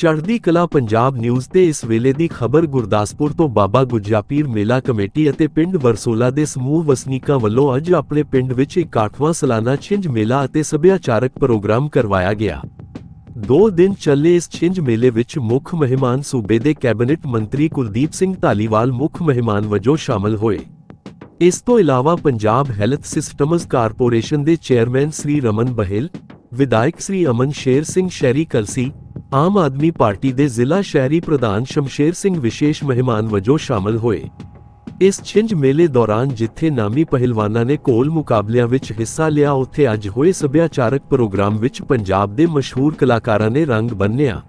ਚੜ੍ਹਦੀ ਕਲਾ ਪੰਜਾਬ ਨਿਊਜ਼ ਤੇ ਇਸ ਵੇਲੇ ਦੀ ਖਬਰ ਗੁਰਦਾਸਪੁਰ ਤੋਂ ਬਾਬਾ ਗੁਜਰਾਪੀਰ ਮੇਲਾ ਕਮੇਟੀ ਅਤੇ ਪਿੰਡ ਵਰਸੋਲਾ ਦੇ ਸਮੂਹ ਵਸਨੀਕਾਂ ਵੱਲੋਂ ਅੱਜ ਆਪਣੇ ਪਿੰਡ ਵਿੱਚ 61ਵਾਂ ਸਾਲਾਨਾ ਛਿੰਝ ਮੇਲਾ ਅਤੇ ਸੱਭਿਆਚਾਰਕ ਪ੍ਰੋਗਰਾਮ ਕਰਵਾਇਆ ਗਿਆ। ਦੋ ਦਿਨ ਚੱਲੇ ਇਸ ਛਿੰਝ ਮੇਲੇ ਵਿੱਚ ਮੁੱਖ ਮਹਿਮਾਨ ਸੂਬੇ ਦੇ ਕੈਬਨਿਟ ਮੰਤਰੀ ਕੁਲਦੀਪ ਸਿੰਘ ਧਾਲੀਵਾਲ, ਮੁੱਖ ਮਹਿਮਾਨ ਵਜੋਂ ਸ਼ਾਮਲ ਹੋਏ। ਇਸ ਤੋਂ ਇਲਾਵਾ ਪੰਜਾਬ ਹੈਲਥ ਸਿਸਟਮਜ਼ ਕਾਰਪੋਰੇਸ਼ਨ ਦੇ ਚੇਅਰਮੈਨ ਸ੍ਰੀ ਰਮਨ ਬਹਿਲ, ਵਿਧਾਇਕ ਸ੍ਰੀ ਅਮਨ ਸ਼ੇਰ ਸਿੰਘ ਸ਼ਹਿਰੀ ਕਲਸੀ ਆਮ ਆਦਮੀ ਪਾਰਟੀ ਦੇ ਜ਼ਿਲ੍ਹਾ ਸ਼ਹਿਰੀ ਪ੍ਰਧਾਨ ਸ਼ਮਸ਼ੇਰ ਸਿੰਘ ਵਿਸ਼ੇਸ਼ ਮਹਿਮਾਨ ਵਜੋਂ ਸ਼ਾਮਲ ਹੋਏ। ਇਸ ਛਿੰਝ ਮੇਲੇ ਦੌਰਾਨ ਜਿੱਥੇ ਨਾਮੀ ਪਹਿਲਵਾਨਾਂ ਨੇ ਕੋਲ ਮੁਕਾਬਲਿਆਂ ਵਿੱਚ ਹਿੱਸਾ ਲਿਆ ਉੱਥੇ ਅੱਜ ਹੋਏ ਸੱਭਿਆਚਾਰਕ ਪ੍ਰੋਗਰਾਮ ਵਿੱਚ ਪੰਜਾਬ ਦੇ ਮਸ਼ਹੂਰ ਕਲਾਕਾਰਾਂ ਨੇ ਰੰਗ ਬੰਨਿਆ।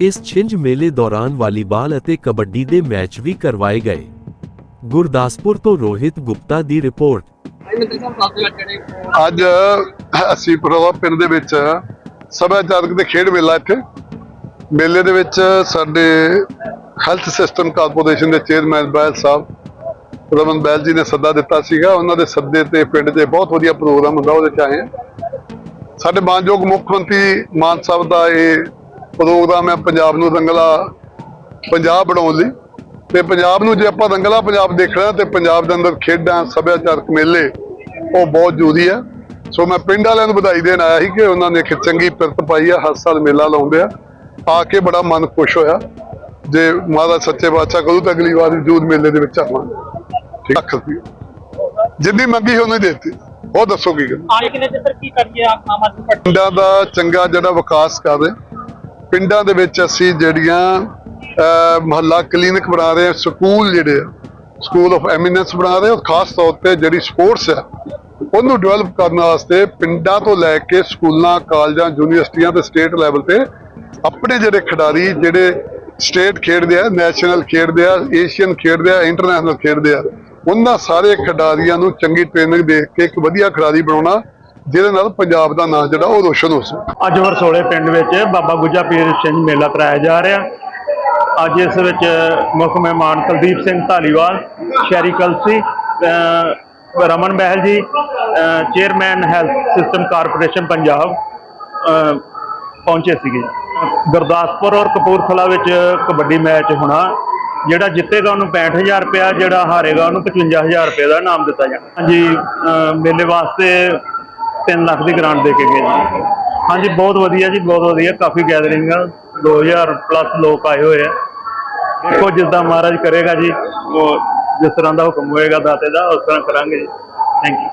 ਇਸ ਛਿੰਝ ਮੇਲੇ ਦੌਰਾਨ ਵਾਲੀਬਾਲ ਅਤੇ ਕਬੱਡੀ ਦੇ ਮੈਚ ਵੀ ਕਰਵਾਏ ਗਏ। ਗੁਰਦਾਸਪੁਰ ਤੋਂ ਰੋਹਿਤ ਗੁਪਤਾ ਦੀ ਰਿਪੋਰਟ। ਅੱਜ ਅਸੀਂ ਪ੍ਰੋਵਾ ਪਿੰਡ ਦੇ ਵਿੱਚ ਸੱਭਿਆਚਾਰਕ ਤੇ ਖੇਡ ਮੇਲਾ ਇੱਥੇ ਮੇਲੇ ਦੇ ਵਿੱਚ ਸਾਡੇ ਹੈਲਥ ਸਿਸਟਮ ਕਾਰਪੋਰੇਸ਼ਨ ਦੇ ਚੇਅਰਮੈਨ ਬੈਲ ਸਾਹਿਬ, ਰਮਨ ਬੈਲ ਜੀ ਨੇ ਸੱਦਾ ਦਿੱਤਾ ਸੀਗਾ। ਉਹਨਾਂ ਦੇ ਸੱਦੇ ਤੇ, ਪਿੰਡ 'ਚ ਬਹੁਤ ਵਧੀਆ ਪ੍ਰੋਗਰਾਮ ਹੁੰਦਾ, ਉਹਦੇ 'ਚ ਆਏ ਹਾਂ। ਸਾਡੇ ਮਾਨਯੋਗ ਮੁੱਖ ਮੰਤਰੀ ਮਾਨ ਸਾਹਿਬ ਦਾ ਇਹ ਪ੍ਰੋਗਰਾਮ ਹੈ ਪੰਜਾਬ ਨੂੰ ਰੰਗਲਾ ਪੰਜਾਬ ਬਣਾਉਣ ਲਈ। ਤੇ ਪੰਜਾਬ ਨੂੰ ਜੇ ਆਪਾਂ ਰੰਗਲਾ ਪੰਜਾਬ ਦੇਖਣਾ ਤੇ ਪੰਜਾਬ ਦੇ ਅੰਦਰ ਖੇਡਾਂ, ਸੱਭਿਆਚਾਰਕ ਮੇਲੇ, ਉਹ ਬਹੁਤ ਜ਼ਰੂਰੀ ਆ ਸੋ ਮੈਂ ਪਿੰਡ ਵਾਲਿਆਂ ਨੂੰ ਵਧਾਈ ਦੇਣ ਆਇਆ ਸੀ ਕਿ ਉਹਨਾਂ ਨੇ ਇੱਕ ਚੰਗੀ ਪਿਰਤ ਪਾਈ ਆ ਹਰ ਸਾਲ ਮੇਲਾ ਲਾਉਂਦੇ ਆ। ਆ ਕੇ ਬੜਾ ਮਨ ਖੁਸ਼ ਹੋਇਆ। ਜੇ ਮਹਾਰਾਜ ਸੱਚੇ ਬਾਦਸ਼ਾਹ ਕਰੂ ਤਾਂ ਅਗਲੀ ਵਾਰ ਜੂਨ ਮੇਲੇ ਦੇ ਵਿੱਚ ਆਵਾਂਗੇ। ਠੀਕ ਲੱਖ ਰੁਪਏ ਜਿੰਨੀ ਮੰਗੀ ਉਹਨੇ ਦੇਤੀ। ਉਹ ਦੱਸੋ ਕੀ ਗੱਲ? ਆਏ ਕਿਨੇ ਤੇ ਸਰ ਕੀ ਕਰੀਏ? ਆਮ ਆਦਮੀ ਪਾਰਟੀ ਪਿੰਡਾਂ ਦਾ ਚੰਗਾ ਜਿਹੜਾ ਵਿਕਾਸ ਕਰ ਰਹੇ। ਪਿੰਡਾਂ ਦੇ ਵਿੱਚ ਅਸੀਂ ਜਿਹੜੀਆਂ ਮਹੱਲਾ ਕਲੀਨਿਕ ਬਣਾ ਰਹੇ ਹਾਂ ਸਕੂਲ ਜਿਹੜੇ ਆ ਸਕੂਲ ਆਫ ਐਮੀਨੈਂਸ ਬਣਾ ਰਹੇ ਹਾਂ ਖਾਸ ਤੌਰ ਤੇ ਜਿਹੜੀ ਸਪੋਰਟਸ ਆ ਉਹਨੂੰ ਡਿਵੈਲਪ ਕਰਨ ਵਾਸਤੇ ਪਿੰਡਾਂ ਤੋਂ ਲੈ ਕੇ ਸਕੂਲਾਂ ਕਾਲਜਾਂ ਯੂਨੀਵਰਸਿਟੀਆਂ ਤੇ ਸਟੇਟ ਲੈਵਲ ਤੇ ਆਪਣੇ ਜਿਹੜੇ ਖਿਡਾਰੀ ਜਿਹੜੇ ਸਟੇਟ ਖੇਡਦੇ ਆ, ਨੈਸ਼ਨਲ ਖੇਡਦੇ ਆ, ਏਸ਼ੀਅਨ ਖੇਡਦੇ ਆ, ਇੰਟਰਨੈਸ਼ਨਲ ਖੇਡਦੇ ਆ, ਉਹਨਾਂ ਸਾਰੇ ਖਿਡਾਰੀਆਂ ਨੂੰ ਚੰਗੀ ਟ੍ਰੇਨਿੰਗ ਦੇ ਕੇ ਇੱਕ ਵਧੀਆ ਖਿਡਾਰੀ ਬਣਾਉਣਾ, ਜਿਹਦੇ ਨਾਲ ਪੰਜਾਬ ਦਾ ਨਾਂ ਜਿਹੜਾ ਉਹ ਰੋਸ਼ਨ ਹੋ ਸਕੇ। ਅੱਜ ਵਰਸੋਲੇ ਪਿੰਡ ਵਿੱਚ ਬਾਬਾ ਗੁੱਜਾ ਪੀਰ ਸਿੰਘ ਮੇਲਾ ਕਰਾਇਆ ਜਾ ਰਿਹਾ। ਅੱਜ ਇਸ ਵਿੱਚ ਮੁੱਖ ਮਹਿਮਾਨ ਕੁਲਦੀਪ ਸਿੰਘ ਧਾਲੀਵਾਲ, ਸ਼ਹਿਰੀ Kalsi Raman Behl ji chairman health system corporation Punjab ਪਹੁੰਚੇ ਸੀਗੇ। ਗੁਰਦਾਸਪੁਰ ਔਰ ਕਪੂਰਥਲਾ ਵਿੱਚ ਕਬੱਡੀ ਮੈਚ ਹੋਣਾ, ਜਿਹੜਾ ਜਿੱਤੇਗਾ ਉਹਨੂੰ 65000 ਰੁਪਇਆ, ਜਿਹੜਾ ਹਾਰੇਗਾ ਉਹਨੂੰ 55000 ਰੁਪਏ ਦਾ ਇਨਾਮ ਦਿੱਤਾ ਜਾਣਾ। ਹਾਂਜੀ ਮੇਲੇ ਵਾਸਤੇ 3 ਲੱਖ ਦੀ ਗ੍ਰਾਂਟ ਦੇ ਕੇ ਗਏ ਜੀ। ਹਾਂਜੀ, ਬਹੁਤ ਵਧੀਆ ਜੀ, ਬਹੁਤ ਵਧੀਆ, ਕਾਫੀ ਗੈਦਰਿੰਗ ਆ 2000 ਪਲੱਸ ਲੋਕ ਆਏ ਹੋਏ ਆ। ਦੇਖੋ, ਜਿੱਦਾਂ ਮਹਾਰਾਜ ਕਰੇਗਾ ਜੀ, ਉਹ ਜਿਸ ਤਰ੍ਹਾਂ ਦਾ ਹੁਕਮ ਹੋਏਗਾ, ਦਾਤੇ ਦਾ, ਉਸ ਤਰ੍ਹਾਂ ਕਰਾਂਗੇ ਜੀ। Thank you